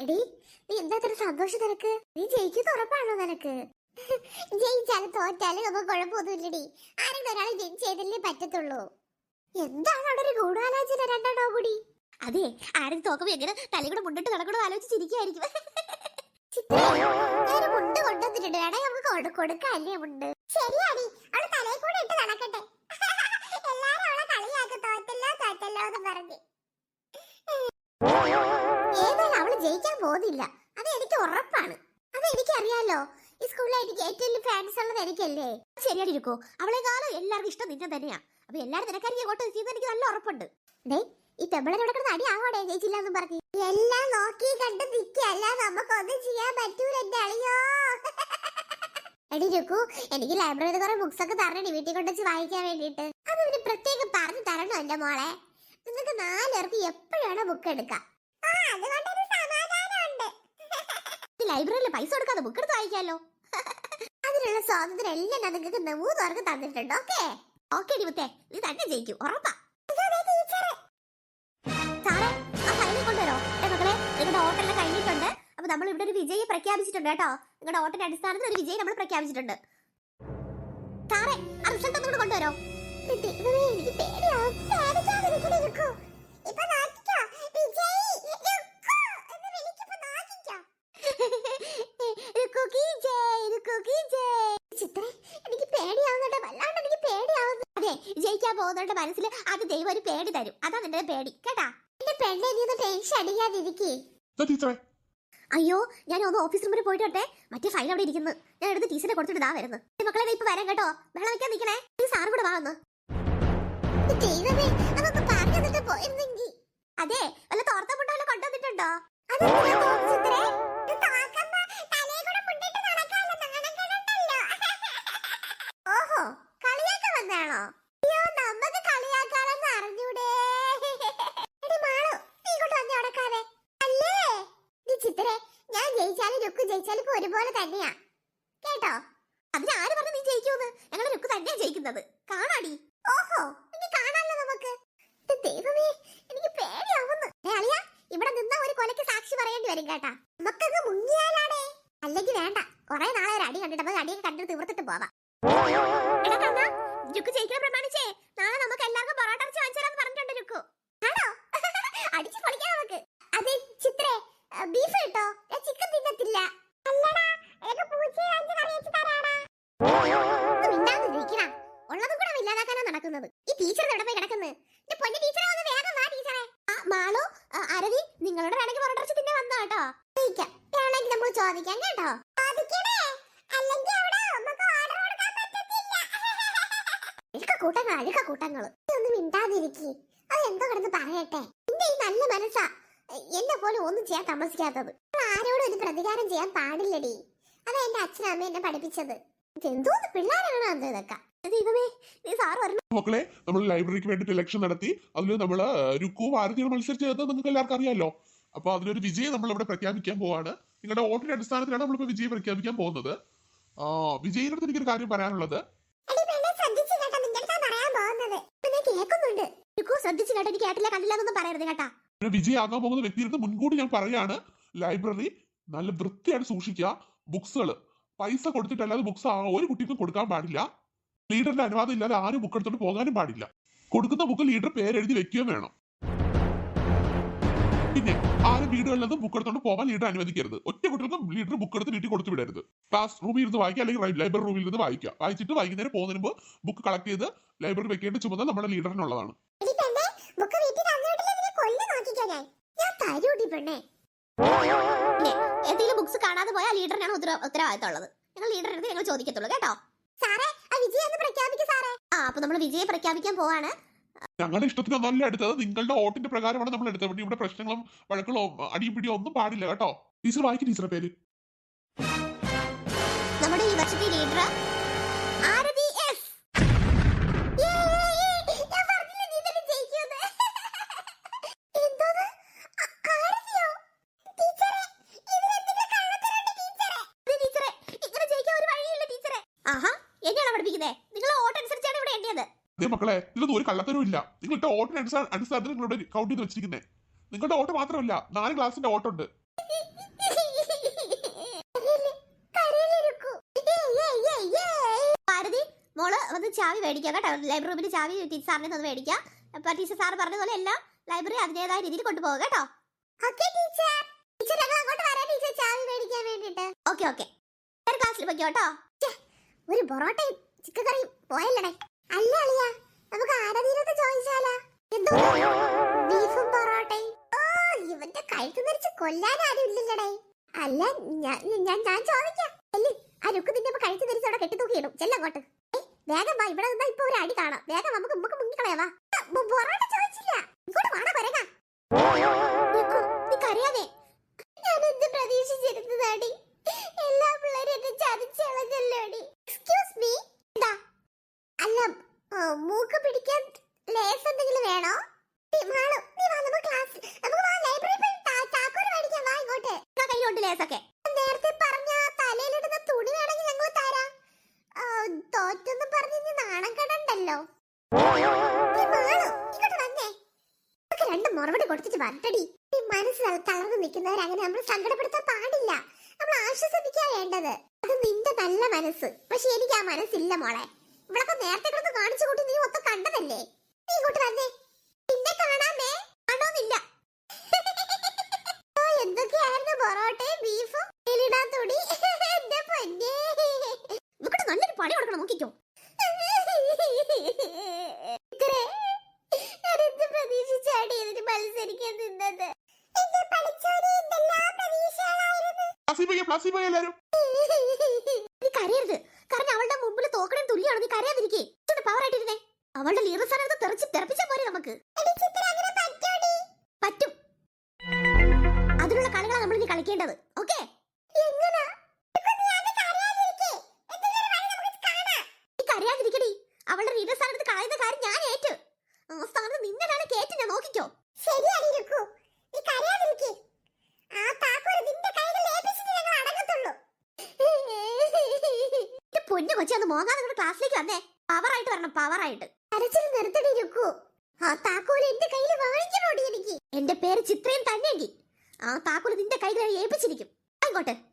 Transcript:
എടി നീ എന്താ ഇത്ര സന്തോഷം നിനക്ക്? നീ ജയിക്കുന്ന ഉറപ്പാണോ നിനക്ക്? ജയിച്ചാലും തോറ്റാലും നമുക്ക് കുഴപ്പമൊന്നുമില്ലടി. ആരെങ്കിലും ഒരാൾ ജയിച്ചതല്ലേ പറ്റത്തുള്ളൂ. എന്താണ് അവിടെ ഒരു ഗൂഢാലോചന രണ്ടെണ്ണോ കൂടി? അതെ ആരും തോക്കുമ്പോ എങ്ങനെ തലകൂടെ മുണ്ടിട്ട് നടക്കണോ ആലോചിച്ചിരിക്കായിരിക്കും മുണ്ട് കൊണ്ടുവന്നിട്ടുണ്ട്. എടാ നമുക്ക് കൊടു- കൊടുക്കാല്ലേ മുണ്ട്? ശരിയാടി അവൾ തലയിൽ കൂടെ ഇട്ട് നടക്കട്ടെ. എല്ലാരും അവളെ കളിയാക്കും തോറ്റല്ലോ തോറ്റല്ലോ എന്ന് പറഞ്ഞ്. ജയിക്കാൻ പോകുന്നില്ല. അത് എനിക്ക് ഉറപ്പാണ്. അത് എനിക്കറിയാലോ. ഈ സ്കൂളിൽ എനിക്ക് ഏറ്റവും ഫാൻസ് ഉള്ളത് എനിക്കല്ലേ? ശരിയായിട്ട് ഇരിക്കോ. അവളെക്കാളും എല്ലാവർക്കും ഇഷ്ടം നിന്നെ തന്നെയാ. അപ്പൊ എല്ലാരും നിനക്കായിരിക്കും അങ്ങോട്ട് ചെയ്യുന്ന എനിക്ക് നല്ല ഉറപ്പുണ്ട്. ഈ പെമ്പിളരോടെ അടി ആവോടെ ജയിച്ചില്ല എന്ന് പറഞ്ഞു. എല്ലാം നോക്കി കണ്ട് നിൽക്കല്ല നമുക്കൊന്നും ചെയ്യാൻ പറ്റൂല എന്റെ അളിയോ. എടി എനിക്ക് ലൈബ്രറിയിൽ കുറെ ബുക്സ് ഒക്കെ തരണേ വീട്ടിൽ കൊണ്ടുവച്ച് വായിക്കാൻ വേണ്ടിട്ട് അത് പിന്നെ പ്രത്യേകം പറഞ്ഞു തരണോ എന്റെ മോളെ? നിങ്ങൾക്ക് നാലുപേർക്ക് എപ്പോഴാണ് ബുക്ക് എടുക്കാം? ലൈബ്രറിയിൽ പൈസ കൊടുക്കാതെ ബുക്ക് എടുത്ത് വായിക്കാലോ. അതിനുള്ള സ്വാതന്ത്ര്യം എല്ലാം ഞാൻ നിങ്ങൾക്ക് മൂന്ന് പേർക്ക് തന്നിട്ടുണ്ട് ഓക്കെ ഓക്കെ നിമിത്തേ ഇത് തന്നെ ജയിക്കും ഉറപ്പാ. ആ കൊണ്ടുവരോ? നമ്മൾ ഇവിടെ ഒരു വിജയം പ്രഖ്യാപിച്ചിട്ടുണ്ട് കേട്ടോ. നിങ്ങളുടെ ഓട്ടിന്റെ അടിസ്ഥാനത്തിൽ ഒരു വിജയം നമ്മൾ പ്രഖ്യാപിച്ചിട്ടുണ്ട്. കൊണ്ടുവരോ? എനിക്ക്. പേടിക്കാതിരിക്കണേ രുക്കു. ഇപ്പൊ നോക്കിക്കോ. വിജയ്, രുക്കു എന്ന് വിളിക്കുമ്പോ നോക്കിക്കോ. രുക്കു ജയ് രുക്കു ജയ് ചിത്രേ, എനിക്ക് പേടിയാവുന്നുണ്ട് വല്ലാണ്ട് എനിക്ക് പേടിയാവുന്നു അതെ ജയിക്കാൻ പോകുന്നവരുടെ മനസ്സിൽ അത് ദൈവം ഒരു പേടി തരും. അതാ നിന്റെ പേടി. കേട്ടാ? എന്റെ പെണ്ണെ നീ ഒന്ന് ടെൻഷൻ അടിക്കാതിരിക്കേ. അയ്യോ ഞാൻ ഒന്ന് ഓഫീസ് റൂമിൽ പോയിട്ട് വരട്ടെ മറ്റേ ഫയൽ അവിടെ ഇരിക്കുന്നു. ഞാൻ എടുത്ത് ടീച്ചറെ കൊടുത്തിട്ട് ഇതാ വരുന്നു. ഈ മക്കളെ ഇപ്പൊ വരാം കേട്ടോ. വെള്ളം വെക്കാൻ നിൽക്കണേ. സാറ് കൂടെ വാ ഒന്ന് അതെ വല്ല തോർത്ത മുണ്ടല്ലോ കൊണ്ടുവന്നിട്ടുണ്ടോ? അതെന്തിനാ തോന്നി ചിത്രേ? ഇത് തോക്കുമ്പോ തലയിൽ കൂടെ മുണ്ടിട്ട് നടക്കാനുള്ള നാണക്കേടുണ്ടല്ലോ. ഓഹോ കളിയാക്കാൻ വന്നാണോ അയ്യോ നമ്മക്ക് കളിയാക്കാനെന്ന് അറിഞ്ഞൂടെ എടി മാളു നീ ഇങ്ങോട്ട് വന്ന് നടക്കാതെ അല്ലേ നീ ചിത്രേ ഞാൻ ജയിച്ചാലും ഒരുപോലെ തന്നെയാ. കേട്ടോ? അതിന് ആര് പറഞ്ഞു നീ ജയിക്കൂന്ന് ഞങ്ങളുടെ ലുക്ക് തന്നെയാ ജയിക്കുന്നത്. കാണാടി. ഓഹോ ഇനി കാണാല്ലോ നമുക്ക്. ദൈവമേ എനിക്ക് പേടിയാവുന്നു. അളിയാ ഇവിടെ നിന്ന ഒരു കൊലയ്ക്ക് സാക്ഷി പറയേണ്ടി വരും കേട്ടാ. നമുക്കങ്ങ് മുങ്ങിയാലാണേ. അല്ലെങ്കിൽ വേണ്ട കുറെ നാളെ ഒരു അടി കണ്ടിട്ട് അടി കണ്ടിട്ട് തീർത്തിട്ട് പോവാം. ജയിക്കാൻ പ്രമാണിച്ചേ. കൂട്ടങ്ങൾ അഴുക്ക കൂട്ടങ്ങൾ ഒന്ന് മിണ്ടാതിരിക്കി. അത് എന്തോ കിടന്ന് പറയട്ടെ. നിന്റെ ഈ നല്ല മനസ്സാ. എന്നെ പോലെ ഒന്നും ചെയ്യാൻ താമസിക്കാത്തത്. നമ്മൾ ആരോടും ഒരു പ്രതികാരം ചെയ്യാൻ പാടില്ലടി. അതാ എന്റെ അച്ഛനും അമ്മ എന്നെ പഠിപ്പിച്ചത്. എന്തോന്ന് പിള്ളേരാണ് അത് ഇതൊക്കെ? ദൈവമേ നീ സാറ് വരണം മക്കളെ നമ്മൾ ലൈബ്രറിക്ക് വേണ്ടിയിട്ട് ഇലക്ഷൻ നടത്തി. അതിൽ നമ്മൾ രുക്കു ഭാരതികൾ മത്സരിച്ചത് നിങ്ങൾക്ക് എല്ലാവർക്കും അറിയാലോ. അപ്പൊ അതിലൊരു വിജയം നമ്മൾ ഇവിടെ പ്രഖ്യാപിക്കാൻ പോവാണ്. നിങ്ങളുടെ വോട്ടിന്റെ അടിസ്ഥാനത്തിലാണ് നമ്മളിപ്പോ വിജയം പ്രഖ്യാപിക്കാൻ പോകുന്നത്. ആ വിജയിന്റെ അടുത്ത് എനിക്കൊരു കാര്യം പറയാനുള്ളത്. ശ്രദ്ധിച്ച് കേട്ടോ എനിക്ക് കേട്ടില്ല കണ്ടില്ല എന്നൊന്നും പറയരുത് കേട്ടാ. വിജയാകാൻ പോകുന്ന വ്യക്തിയെടുത്ത് മുൻകൂട്ടി ഞാൻ പറയാണ് ലൈബ്രറി നല്ല വൃത്തിയായിട്ട് സൂക്ഷിക്കുക. ബുക്സുകൾ പൈസ കൊടുത്തിട്ടല്ലാതെ ബുക്സ് ഒരു കുട്ടിക്കും കൊടുക്കാൻ പാടില്ല. ലീഡറിന്റെ അനുവാദം ഇല്ലാതെ ആരും ബുക്ക് എടുത്തോണ്ട് പോകാനും പാടില്ല. കൊടുക്കുന്ന ബുക്ക് ലീഡർ പേരെഴുതി വെക്കുകയും വേണം. ആരും വീടുകളിലൊന്നും ബുക്ക് എടുത്തോണ്ട് പോകാൻ ലീഡർ അനുവദിക്കരുത്. ഒറ്റ കുട്ടികൾക്കും ലീഡർ ബുക്ക് എടുത്ത് വീട്ടിൽ കൊടുത്തു വിടരുത്. ക്ലാസ് റൂമിൽ ഇരുന്ന് വായിക്കുക അല്ലെങ്കിൽ ലൈബ്രറി റൂമിൽ ഇരുന്ന് വായിക്കുക. വായിച്ചിട്ട് വൈകുന്നേരം പോകുന്നതിന് മുമ്പ് ബുക്ക് കളക്ട് ചെയ്ത് ലൈബ്രറി വെക്കേണ്ട ചുമതല നമ്മുടെ ലീഡറിനുള്ളതാണ് എന്തെങ്കിലും ബുക്സ് കാണാതെ പോയാൽ ലീഡറിനാണ് ഉത്തര ഉത്തരവാദിത്തമുള്ളത്. ഞങ്ങൾ ലീഡറിന്റെ അടുത്ത് ഞങ്ങൾ ചോദിക്കത്തുള്ളൂ കേട്ടോ? സാറേ ആ വിജയം പ്രഖ്യാപിക്കും സാറേ. ആ അപ്പൊ നമ്മൾ വിജയം പ്രഖ്യാപിക്കാൻ പോവാണ്. ഞങ്ങളുടെ ഇഷ്ടത്തിന് നല്ല എടുത്തത്. നിങ്ങളുടെ വോട്ടിന്റെ പ്രകാരമാണ് നമ്മൾ എടുത്തത്. ഇവിടെ പ്രശ്നങ്ങളും വഴക്കുകളോ അടിയും പിടിയോ ഒന്നും പാടില്ല കേട്ടോ. ടീച്ചർ വായിക്കും ടീച്ചറെ പേര്. നമ്മുടെ ഈ വർഷത്തെ ലീഡർ ആരതി എസ്. ആഹാ നിങ്ങളെ വോട്ട് അനുസരിച്ചാണ് ഇവിടെ എണ്ണിയത്. അതേ മക്കളെ ഇതിലൊന്നും ഒരു കള്ളത്തരവും ഇല്ല. നിങ്ങളുടെ വോട്ടിന്റെ അടിസ്ഥാന അടിസ്ഥാനത്തിൽ നിങ്ങളുടെ കൗണ്ട് ചെയ്ത് വെച്ചിരിക്കുന്നത് നിങ്ങളുടെ ഓട്ടം മാത്രമല്ല നാല് ക്ലാസിന്റെ ഓട്ടം ഉണ്ട് മോൾ വന്ന് ചാവി മേടിക്കാം കേട്ടോ. ലൈബ്രറി റൂമിൽ ചാവി ടീച്ചർ സാറിനെ ഒന്ന് മേടിക്കാം. അപ്പൊ ടീച്ചർ സാർ പറഞ്ഞ പോലെ എല്ലാം ലൈബ്രറി അതിന്റേതായ രീതിയിൽ കൊണ്ടുപോകും കേട്ടോ. ഓക്കേ ടീച്ചർ ടീച്ചർ ഞങ്ങൾ അങ്ങോട്ട് വരാം. ടീച്ചർ ചാവി മേടിക്കാൻ വേണ്ടിട്ട്. ഓക്കെ ഓക്കെ ക്ലാസ്സിൽ പോയിക്കോട്ടോ കേട്ടോ. ഒരു പൊറോട്ടയും ചിക്കൻ കറിയും പോയല്ലേ അല്ല അളിയ നമുക്ക് ആരതീരത്ത് ചോദിച്ചാലാ? എന്തോ ബീഫും പൊറോട്ടയും. ഓ ഇവന്റെ കഴുത്ത് ധരിച്ച് കൊല്ലാൻ ആരും ഇല്ലല്ലേ അല്ല ഞാൻ ഞാൻ ഞാൻ ചോദിക്കാം. അല്ലേ ആ രുക്ക് നിന്റെ കഴുത്ത് ധരിച്ച് അവിടെ കെട്ടി തൂക്കിയിടും ചെല്ലങ്ങോട്ട് വേഗം വാ ഇവിടെ നിന്നാ ഇപ്പൊ ഒരു അടി കാണാം. വേഗം നമുക്ക് നമുക്ക് മുങ്ങിക്കളയാവാ പൊറോട്ട ചോദിച്ചില്ല മറുപടി കൊടുത്തിട്ട് വരട്ടടി. മനസ്സ് തളർന്നു നിൽക്കുന്നവർ അങ്ങനെ നമ്മൾ സങ്കടപ്പെടുത്താൻ പാടില്ല. നമ്മൾ ആശ്വസിപ്പിക്കാ വേണ്ടത് അത് നിന്റെ നല്ല മനസ്സ്. പക്ഷെ എനിക്ക് ആ മനസ്സില്ല മോളെ. ഇവളൊക്കെ നേരത്തെ കിടന്ന് കാണിച്ചു കൂട്ടി നീ ഒത്ത കണ്ടതല്ലേ? നീ ഇങ്ങോട്ട് വന്നേ. പിന്നെ കാണാമേ കാണോന്നില്ല. എന്തൊക്കെയായിരുന്നു പൊറോട്ടയും ബീഫും എലിടാ തുണി എന്റെ പൊന്നേ. നല്ലൊരു പണി കൊടുക്കണം നോക്കിക്കോ. ക്ലാസ്സിൽ പോയി ക്ലാസ്സിൽ പോയി എല്ലാരും. നീ കരയരുത്. കാരണം അവളുടെ മുമ്പിൽ തോക്കണേ തുല്യാണ് നീ കരയാതിരിക്കേ. പവർ ആയിട്ടിരുന്നേ. അവളുടെ ലീഡർ സ്ഥാനത്ത് തെറിച്ച് തെറപ്പിച്ചാ പോരെ നമുക്ക്. പറ്റും. അതിനുള്ള കളികളാണ് നമ്മൾ ഇനി കളിക്കേണ്ടത്. ഓക്കെ? കരയാതിരിക്കടി. അവളുടെ ലീഡർ സ്ഥാനത്ത് കളയുന്ന കാര്യം ഞാൻ ഏറ്റു. ആ സ്ഥാനത്ത് നിന്നെ കേറ്റി ഞാൻ നോക്കിക്കോ. ശരിയാണ് ഇരിക്കൂ നീ കരയാതിരിക്കേ. ആ താക്കോൽ നിന്റെ കയ്യിൽ ഏൽപ്പിച്ചിട്ട് ഞങ്ങൾ അടങ്ങത്തുള്ളൂ എന്റെ പൊന്നു കൊച്ചി മോങ്ങാതെ നിങ്ങളുടെ ക്ലാസ്സിലേക്ക് വന്നേ. പവർ ആയിട്ട് വരണം പവർ ആയിട്ട്. കരച്ചിൽ നിർത്തടി രുക്കു. ആ താക്കോൽ എന്റെ കയ്യിൽ വാങ്ങിക്കണോടി എനിക്ക്. എന്റെ പേര് ചിത്രയും തന്നെയെങ്കിൽ. ആ താക്കോൽ നിന്റെ കയ്യിൽ ഏൽപ്പിച്ചിരിക്കും. അങ്ങോട്ട്